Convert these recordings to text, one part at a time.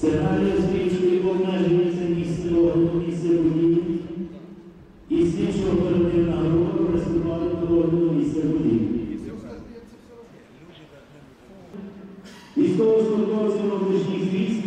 Сценарій слідчої обмежується місце огляду, місце події і слідчо оперативна група приступає до огляду місця події. Військовослужбовці внутрішніх військ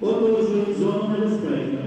оточують зону небезпеки.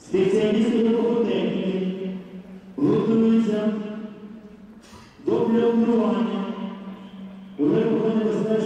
Спеціалісти вибухотехніки готуються до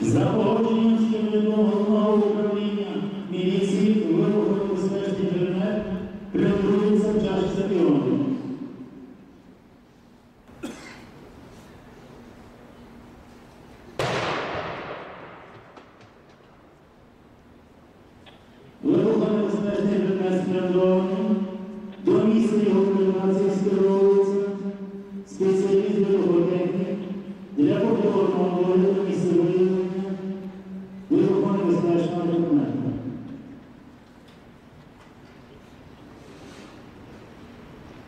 За погодженням спільного головного управління міліції вибуховий безпечний предмет приготується в чаші стадіону. Вибуховий безпечний предмет спрямований до місця його реалізації